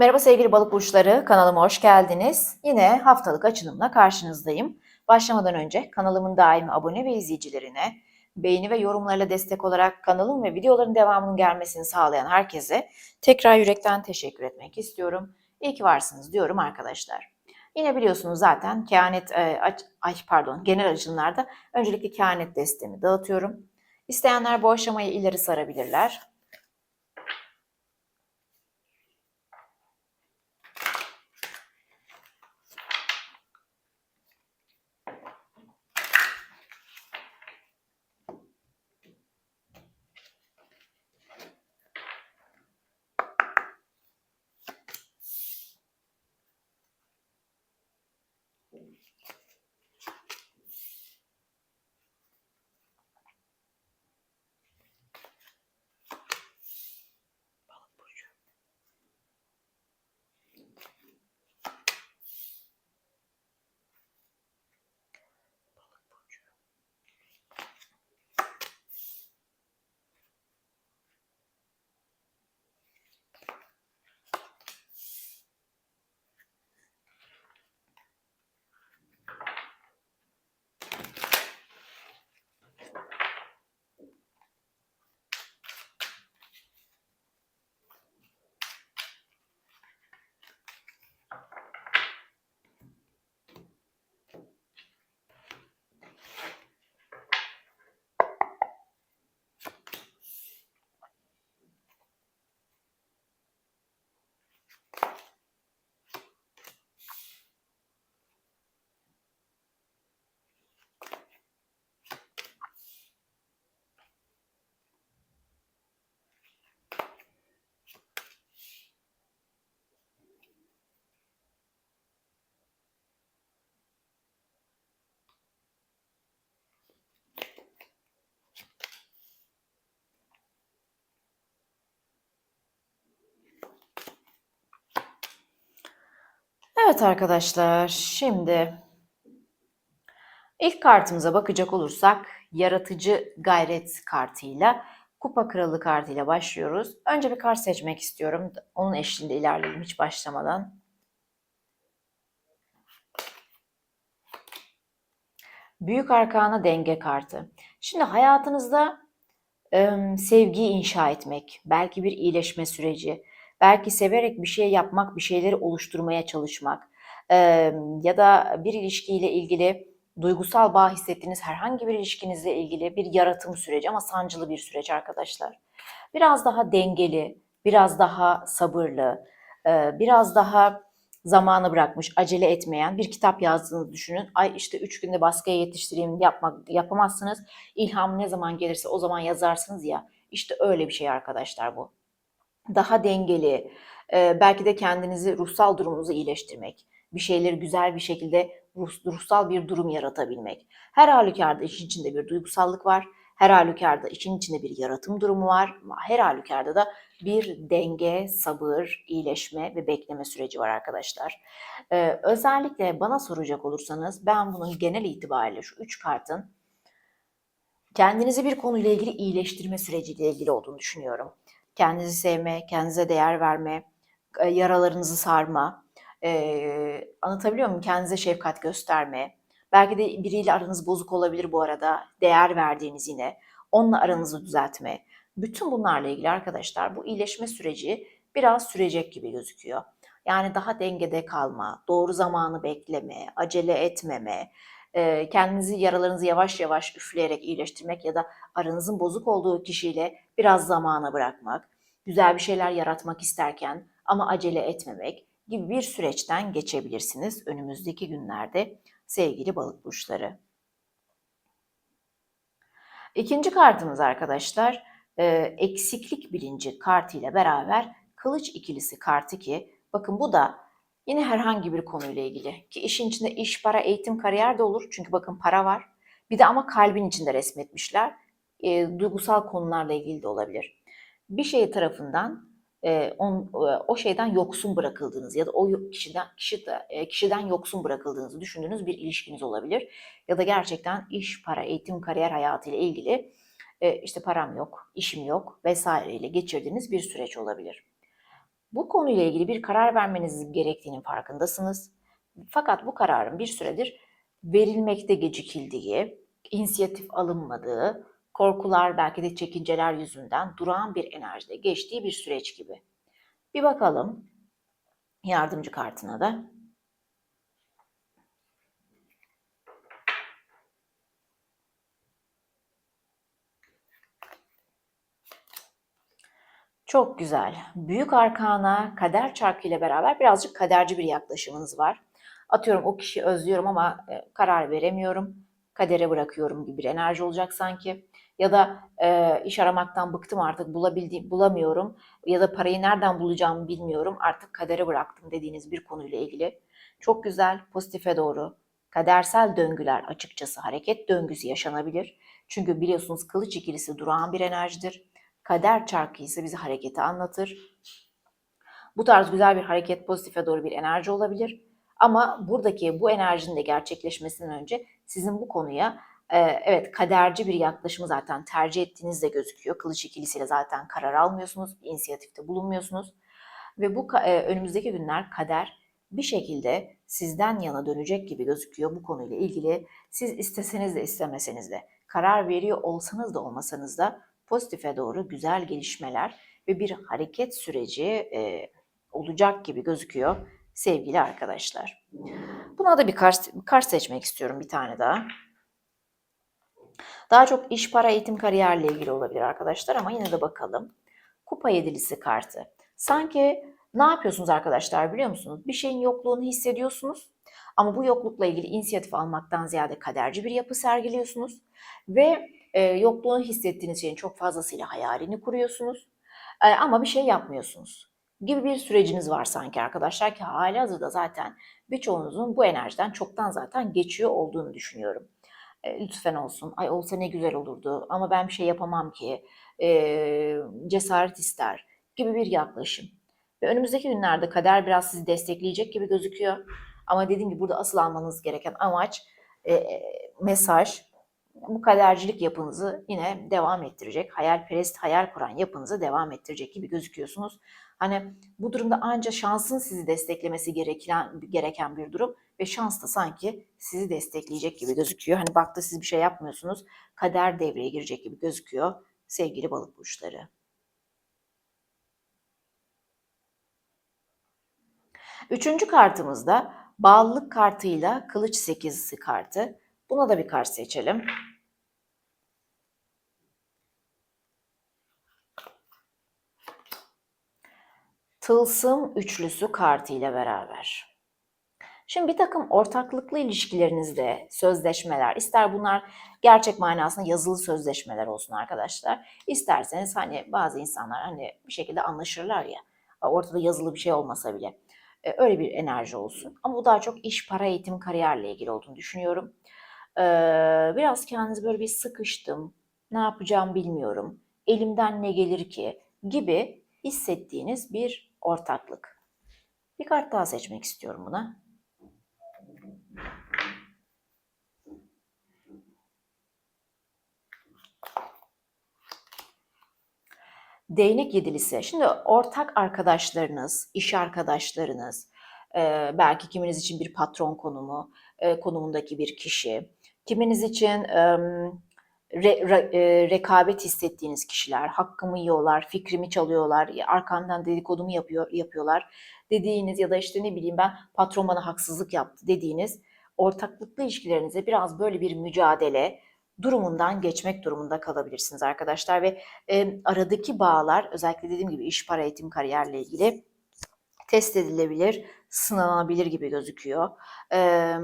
Merhaba sevgili balık burçları, kanalıma hoş geldiniz. Yine haftalık açılımla karşınızdayım. Başlamadan önce kanalımın daimi abone ve izleyicilerine, beğeni ve yorumlarla destek olarak kanalım ve videoların devamının gelmesini sağlayan herkese tekrar yürekten teşekkür etmek istiyorum. İyi ki varsınız diyorum arkadaşlar. Yine biliyorsunuz zaten kehanet, e, ay pardon genel açılımlarda öncelikle kehanet destemi dağıtıyorum. İsteyenler bu aşamayı ileri sarabilirler. Evet arkadaşlar, şimdi ilk kartımıza bakacak olursak yaratıcı gayret kartıyla kupa kralı kartıyla başlıyoruz. Önce bir kart seçmek istiyorum. Onun eşliğinde ilerleyelim hiç başlamadan. Büyük arkana denge kartı. Şimdi hayatınızda sevgiyi inşa etmek, belki bir iyileşme süreci, belki severek bir şey yapmak, bir şeyleri oluşturmaya çalışmak em, ya da bir ilişkiyle ilgili duygusal bağ hissettiğiniz herhangi bir ilişkinizle ilgili bir yaratım süreci ama sancılı bir süreç arkadaşlar. Biraz daha dengeli, biraz daha sabırlı, e, biraz daha zamanı bırakmış, acele etmeyen bir kitap yazdığınızı düşünün. Ay işte üç günde baskıya yetiştireyim yapmak yapamazsınız. İlham ne zaman gelirse o zaman yazarsınız ya. İşte öyle bir şey arkadaşlar bu. Daha dengeli, belki de kendinizi ruhsal durumunuzu iyileştirmek, bir şeyleri güzel bir şekilde ruh- ruhsal bir durum yaratabilmek. Her halükarda işin içinde bir duygusallık var. Her halükarda işin içinde bir yaratım durumu var. Her halükarda da bir denge, sabır, iyileşme ve bekleme süreci var arkadaşlar. Özellikle bana soracak olursanız ben bunun genel itibariyle şu üç kartın kendinizi bir konuyla ilgili iyileştirme süreciyle ilgili olduğunu düşünüyorum. Kendinizi sevme, kendinize değer verme, e, yaralarınızı sarma, e, anlatabiliyor muyum? Kendinize şefkat gösterme. Belki de biriyle aranız bozuk olabilir bu arada. Değer verdiğiniz yine. Onunla aranızı düzeltme. Bütün bunlarla ilgili arkadaşlar bu iyileşme süreci biraz sürecek gibi gözüküyor. Yani daha dengede kalma, doğru zamanı bekleme, acele etmeme, e, kendinizi yaralarınızı yavaş yavaş üfleyerek iyileştirmek ya da aranızın bozuk olduğu kişiyle biraz zamana bırakmak, güzel bir şeyler yaratmak isterken ama acele etmemek gibi bir süreçten geçebilirsiniz önümüzdeki günlerde sevgili balık burçları. İkinci kartımız arkadaşlar e, eksiklik bilinci kartıyla beraber kılıç ikilisi kartı ki bakın bu da yine herhangi bir konuyla ilgili ki işin içinde iş, para, eğitim, kariyer de olur çünkü bakın para var. Bir de ama kalbin içinde resmetmişler. E, duygusal konularla ilgili de olabilir. Bir şey tarafından e, on, e, o şeyden yoksun bırakıldığınız ya da o kişiden kişi e, kişiden yoksun bırakıldığınızı düşündüğünüz bir ilişkiniz olabilir. Ya da gerçekten iş, para, eğitim, kariyer hayatı ile ilgili e, işte param yok, işim yok vesaireyle geçirdiğiniz bir süreç olabilir. Bu konuyla ilgili bir karar vermeniz gerektiğinin farkındasınız. Fakat bu kararın bir süredir verilmekte gecikildiği, inisiyatif alınmadığı, korkular belki de çekinceler yüzünden durağan bir enerjide geçtiği bir süreç gibi. Bir bakalım yardımcı kartına da. Çok güzel. Büyük arkana kader çarkı ile beraber birazcık kaderci bir yaklaşımınız var. Atıyorum o kişiyi özlüyorum ama e, karar veremiyorum. Kadere bırakıyorum gibi bir enerji olacak sanki. Ya da e, iş aramaktan bıktım artık bulabildiğim bulamıyorum. Ya da parayı nereden bulacağımı bilmiyorum. Artık kadere bıraktım dediğiniz bir konuyla ilgili. Çok güzel, pozitife doğru. Kadersel döngüler açıkçası hareket döngüsü yaşanabilir. Çünkü biliyorsunuz kılıç ikilisi durağan bir enerjidir Kader çarkı ise bizi hareketi anlatır. Bu tarz güzel bir hareket, pozitife doğru bir enerji olabilir. Ama buradaki bu enerjinin de gerçekleşmesinden önce sizin bu konuya evet kaderci bir yaklaşımı zaten tercih ettiğiniz de gözüküyor. Kılıç ikilisiyle zaten karar almıyorsunuz, bir inisiyatifte bulunmuyorsunuz. Ve bu önümüzdeki günler kader bir şekilde sizden yana dönecek gibi gözüküyor bu konuyla ilgili. Siz isteseniz de istemeseniz de, karar veriyor olsanız da olmasanız da pozitife doğru güzel gelişmeler ve bir hareket süreci e, olacak gibi gözüküyor sevgili arkadaşlar. Buna da bir kart, kart seçmek istiyorum bir tane daha. Daha çok iş, para, eğitim, kariyerle ilgili olabilir arkadaşlar ama yine de bakalım. Kupa yedilisi kartı. Sanki ne yapıyorsunuz arkadaşlar biliyor musunuz? Bir şeyin yokluğunu hissediyorsunuz ama bu yoklukla ilgili inisiyatif almaktan ziyade kaderci bir yapı sergiliyorsunuz ve e, yokluğunu hissettiğiniz şeyin çok fazlasıyla hayalini kuruyorsunuz e, ama bir şey yapmıyorsunuz gibi bir süreciniz var sanki arkadaşlar ki hali hazırda zaten birçoğunuzun bu enerjiden çoktan zaten geçiyor olduğunu düşünüyorum. E, lütfen olsun, ay olsa ne güzel olurdu ama ben bir şey yapamam ki, e, cesaret ister gibi bir yaklaşım. Ve önümüzdeki günlerde kader biraz sizi destekleyecek gibi gözüküyor. Ama dediğim gibi burada asıl almanız gereken amaç, e, mesaj, bu kadercilik yapınızı yine devam ettirecek. Hayalperest, hayal kuran yapınızı devam ettirecek gibi gözüküyorsunuz. Hani bu durumda ancak şansın sizi desteklemesi gereken, gereken bir durum ve şans da sanki sizi destekleyecek gibi gözüküyor. Hani baktı siz bir şey yapmıyorsunuz, kader devreye girecek gibi gözüküyor sevgili balık burçları. Üçüncü kartımızda bağlılık kartıyla kılıç sekizisi kartı. Buna da bir kart seçelim. Tılsım üçlüsü kartı ile beraber. Şimdi bir takım ortaklıklı ilişkilerinizde sözleşmeler, ister bunlar gerçek manasında yazılı sözleşmeler olsun arkadaşlar. İsterseniz hani bazı insanlar hani bir şekilde anlaşırlar ya, ortada yazılı bir şey olmasa bile. E, öyle bir enerji olsun. Ama bu daha çok iş, para, eğitim, kariyerle ilgili olduğunu düşünüyorum. Biraz kendinizi böyle bir sıkıştım, ne yapacağım bilmiyorum, elimden ne gelir ki gibi hissettiğiniz bir ortaklık. Bir kart daha seçmek istiyorum buna. Değnek yedilisi. Şimdi ortak arkadaşlarınız, iş arkadaşlarınız, belki kiminiz için bir patron konumu, konumundaki bir kişi, kiminiz için re, re, e, rekabet hissettiğiniz kişiler, hakkımı yiyorlar, fikrimi çalıyorlar, arkamdan dedikodumu yapıyor, yapıyorlar dediğiniz ya da işte ne bileyim ben patron bana haksızlık yaptı dediğiniz ortaklıklı ilişkilerinize biraz böyle bir mücadele durumundan geçmek durumunda kalabilirsiniz arkadaşlar ve e, aradaki bağlar özellikle dediğim gibi iş, para, eğitim, kariyerle ilgili test edilebilir, sınanabilir gibi gözüküyor. E,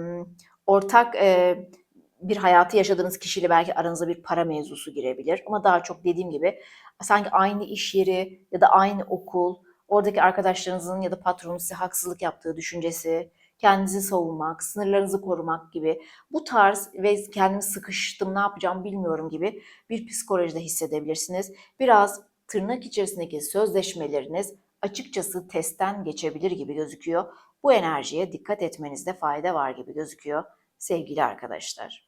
ortak e, bir hayatı yaşadığınız kişiyle belki aranıza bir para mevzusu girebilir. Ama daha çok dediğim gibi sanki aynı iş yeri ya da aynı okul, oradaki arkadaşlarınızın ya da patronun size haksızlık yaptığı düşüncesi, kendinizi savunmak, sınırlarınızı korumak gibi bu tarz ve kendimi sıkıştım ne yapacağım bilmiyorum gibi bir psikolojide hissedebilirsiniz. Biraz tırnak içerisindeki sözleşmeleriniz açıkçası testten geçebilir gibi gözüküyor. Bu enerjiye dikkat etmenizde fayda var gibi gözüküyor sevgili arkadaşlar.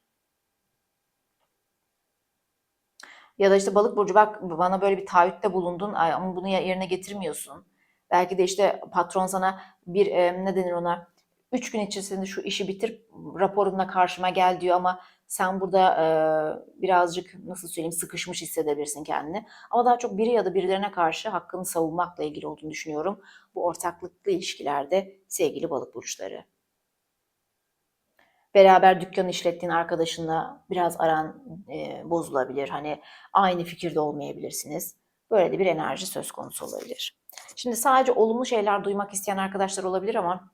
Ya da işte balık burcu bak bana böyle bir taahhütte bulundun ama bunu yerine getirmiyorsun. Belki de işte patron sana bir ne denir ona? Üç gün içerisinde şu işi bitir raporunla karşıma gel diyor ama sen burada e, birazcık nasıl söyleyeyim sıkışmış hissedebilirsin kendini. Ama daha çok biri ya da birilerine karşı hakkını savunmakla ilgili olduğunu düşünüyorum. Bu ortaklıklı ilişkilerde sevgili balık burçları. Beraber dükkan işlettiğin arkadaşınla biraz aran e, bozulabilir. Hani aynı fikirde olmayabilirsiniz. Böyle de bir enerji söz konusu olabilir. Şimdi sadece olumlu şeyler duymak isteyen arkadaşlar olabilir ama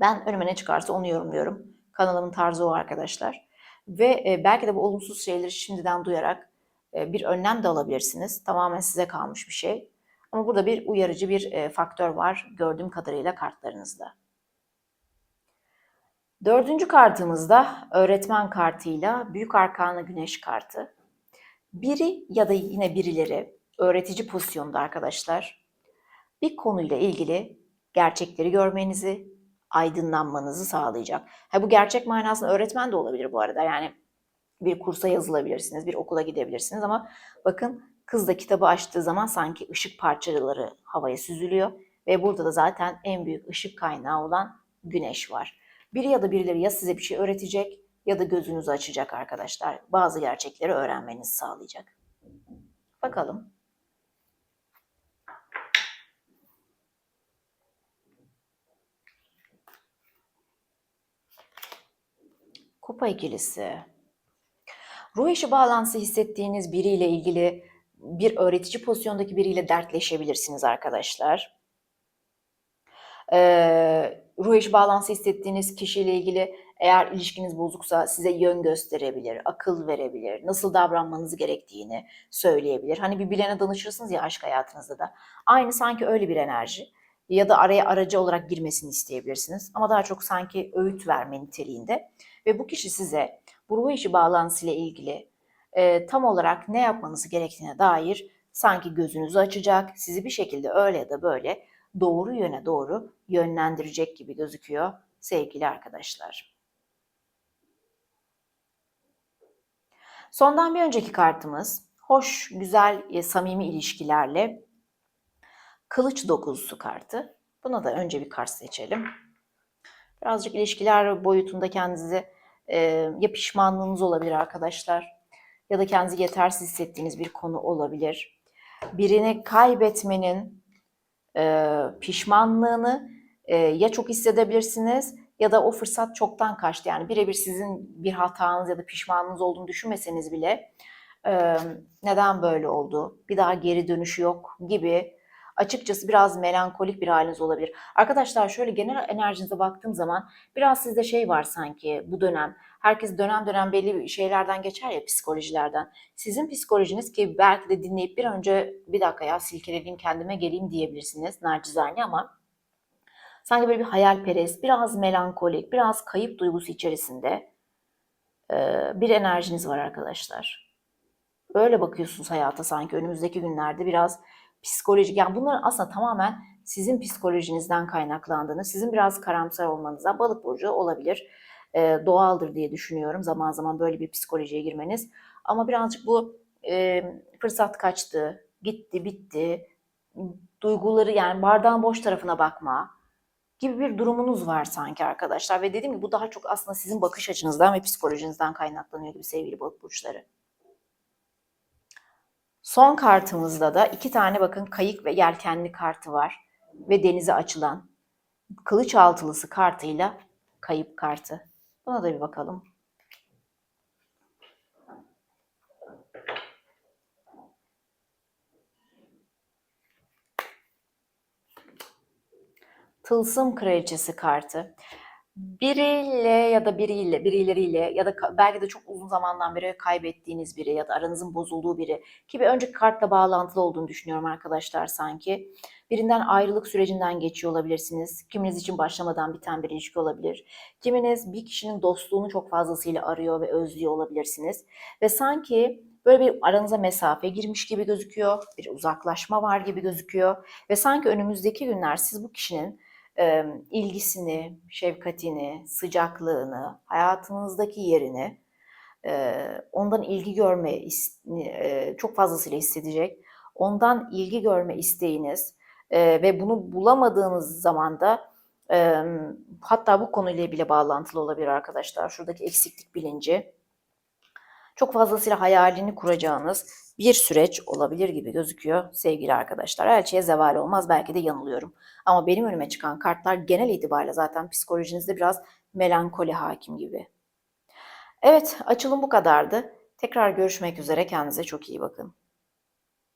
ben önüme ne çıkarsa onu yorumluyorum. Kanalımın tarzı o arkadaşlar. Ve e, belki de bu olumsuz şeyleri şimdiden duyarak e, bir önlem de alabilirsiniz. Tamamen size kalmış bir şey. Ama burada bir uyarıcı bir e, faktör var gördüğüm kadarıyla kartlarınızda. Dördüncü kartımızda öğretmen kartıyla büyük arkana güneş kartı. Biri ya da yine birileri öğretici pozisyonda arkadaşlar bir konuyla ilgili gerçekleri görmenizi, aydınlanmanızı sağlayacak. Ha, bu gerçek manasında öğretmen de olabilir bu arada. Yani bir kursa yazılabilirsiniz, bir okula gidebilirsiniz ama bakın kız da kitabı açtığı zaman sanki ışık parçaları havaya süzülüyor ve burada da zaten en büyük ışık kaynağı olan güneş var. Biri ya da birileri ya size bir şey öğretecek ya da gözünüzü açacak arkadaşlar. Bazı gerçekleri öğrenmenizi sağlayacak. Bakalım. Kupa ikilisi. Ruh eşi bağlantısı hissettiğiniz biriyle ilgili bir öğretici pozisyondaki biriyle dertleşebilirsiniz arkadaşlar. Ee, ruh eşi bağlantısı hissettiğiniz kişiyle ilgili eğer ilişkiniz bozuksa size yön gösterebilir, akıl verebilir, nasıl davranmanız gerektiğini söyleyebilir. Hani bir bilene danışırsınız ya aşk hayatınızda da. Aynı sanki öyle bir enerji. Ya da araya aracı olarak girmesini isteyebilirsiniz. Ama daha çok sanki öğüt verme niteliğinde. Ve bu kişi size bu ruh eşi bağlantısıyla ilgili e, tam olarak ne yapmanız gerektiğine dair sanki gözünüzü açacak, sizi bir şekilde öyle ya da böyle doğru yöne doğru yönlendirecek gibi gözüküyor sevgili arkadaşlar. Sondan bir önceki kartımız hoş, güzel, e, samimi ilişkilerle kılıç dokuzusu kartı. Buna da önce bir kart seçelim. Birazcık ilişkiler boyutunda kendinizi e, ya pişmanlığınız olabilir arkadaşlar ya da kendinizi yetersiz hissettiğiniz bir konu olabilir. Birini kaybetmenin e, pişmanlığını e, ya çok hissedebilirsiniz ya da o fırsat çoktan kaçtı. Yani birebir sizin bir hatanız ya da pişmanlığınız olduğunu düşünmeseniz bile e, neden böyle oldu, bir daha geri dönüşü yok gibi açıkçası biraz melankolik bir haliniz olabilir. Arkadaşlar şöyle genel enerjinize baktığım zaman biraz sizde şey var sanki bu dönem. Herkes dönem dönem belli şeylerden geçer ya psikolojilerden. Sizin psikolojiniz ki belki de dinleyip bir önce bir dakika ya silkelediğim kendime geleyim diyebilirsiniz nacizane ama sanki böyle bir hayalperest, biraz melankolik, biraz kayıp duygusu içerisinde bir enerjiniz var arkadaşlar. Öyle bakıyorsunuz hayata sanki önümüzdeki günlerde biraz psikolojik yani bunların aslında tamamen sizin psikolojinizden kaynaklandığını, sizin biraz karamsar olmanıza balık burcu olabilir. E, doğaldır diye düşünüyorum zaman zaman böyle bir psikolojiye girmeniz. Ama birazcık bu e, fırsat kaçtı, gitti, bitti, duyguları yani bardağın boş tarafına bakma gibi bir durumunuz var sanki arkadaşlar. Ve dediğim gibi bu daha çok aslında sizin bakış açınızdan ve psikolojinizden kaynaklanıyor gibi sevgili balık burçları. Son kartımızda da iki tane bakın kayık ve yelkenli kartı var. Ve denize açılan kılıç altılısı kartıyla kayıp kartı. Buna da bir bakalım. Tılsım kraliçesi kartı biriyle ya da biriyle, birileriyle ya da belki de çok uzun zamandan beri kaybettiğiniz biri ya da aranızın bozulduğu biri ki bir önceki kartla bağlantılı olduğunu düşünüyorum arkadaşlar sanki. Birinden ayrılık sürecinden geçiyor olabilirsiniz. Kiminiz için başlamadan biten bir ilişki olabilir. Kiminiz bir kişinin dostluğunu çok fazlasıyla arıyor ve özlüyor olabilirsiniz. Ve sanki böyle bir aranıza mesafe girmiş gibi gözüküyor. Bir uzaklaşma var gibi gözüküyor. Ve sanki önümüzdeki günler siz bu kişinin ilgisini, şefkatini, sıcaklığını, hayatınızdaki yerini ondan ilgi görme çok fazlasıyla hissedecek. Ondan ilgi görme isteğiniz ve bunu bulamadığınız zaman da hatta bu konuyla bile bağlantılı olabilir arkadaşlar. Şuradaki eksiklik bilinci çok fazlasıyla hayalini kuracağınız bir süreç olabilir gibi gözüküyor sevgili arkadaşlar. Elçiye zeval olmaz belki de yanılıyorum. Ama benim önüme çıkan kartlar genel itibariyle zaten psikolojinizde biraz melankoli hakim gibi. Evet açılım bu kadardı. Tekrar görüşmek üzere kendinize çok iyi bakın.